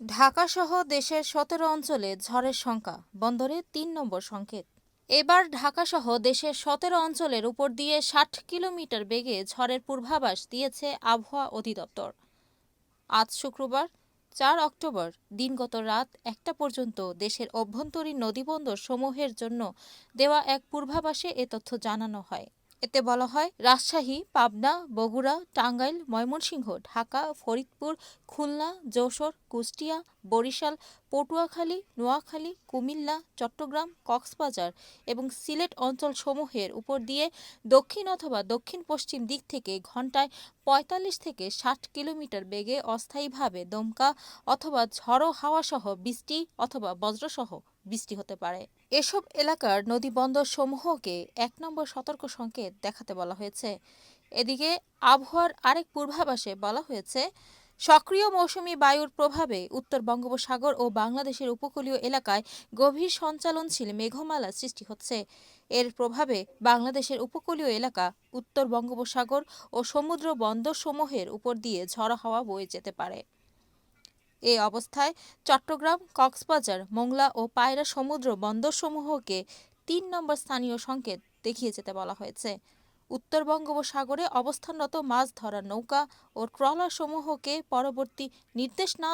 ঢাকাসহ দেশের সতেরো অঞ্চলে ঝড়ের সংখ্যা, বন্দরে তিন নম্বর সংকেত। এবার ঢাকাসহ দেশের সতেরো অঞ্চলের উপর দিয়ে ষাট কিলোমিটার বেগে ঝড়ের পূর্বাভাস দিয়েছে আবহাওয়া অধিদপ্তর। আজ শুক্রবার, চার অক্টোবর, দিনগত রাত একটা পর্যন্ত দেশের অভ্যন্তরীণ নদীবন্দর সমূহের জন্য দেওয়া এক পূর্বাভাসে এ তথ্য জানানো হয়। এতে বলা হয়, রাজশাহী, পাবনা, বগুড়া, টাঙ্গাইল, ময়মনসিংহ, ঢাকা, ফরিদপুর, খুলনা, যশোর, কুষ্টিয়া, বরিশাল, পটুয়াখালী, নোয়াখালী, কুমিল্লা, চট্টগ্রাম, কক্সবাজার এবং সিলেট অঞ্চলসমূহের উপর দিয়ে দক্ষিণ অথবা দক্ষিণ পশ্চিম দিক থেকে ঘন্টায় পঁয়তাল্লিশ থেকে ষাট কিলোমিটার বেগে অস্থায়ীভাবে দমকা অথবা ঝড়ো হাওয়াসহ বৃষ্টি অথবা বজ্রসহ বৃষ্টি হতে পারে। এসব এলাকার নদী বন্দর সমূহকে এক নম্বর সতর্ক সংকেত দেখাতে বলা হয়েছে। এদিকে আবহাওয়ার আরেক পূর্বাভাসে বলা হয়েছে, সক্রিয় মৌসুমি বায়ুর প্রভাবে উত্তর বঙ্গোপসাগর ও বাংলাদেশের উপকূলীয় এলাকায় গভীর সঞ্চালনশীল মেঘমালা সৃষ্টি হচ্ছে। এর প্রভাবে বাংলাদেশের উপকূলীয় এলাকা উত্তর বঙ্গোপসাগর ও সমুদ্র বন্দরসমূহের উপর দিয়ে ঝড়ো হাওয়া বয়ে যেতে পারে। এ অবস্থায় চট্টগ্রাম, কক্সবাজার, মোংলা ও পায়রা সমুদ্র বন্দরসমূহকে তিন নম্বর স্থানীয় সংকেত দেখিয়ে যেতে বলা হয়েছে। উত্তর বঙ্গোপসাগরে অবস্থানরত মাছ ধরার নৌকা ও ট্রলারসমূহকে পরবর্তী নির্দেশ না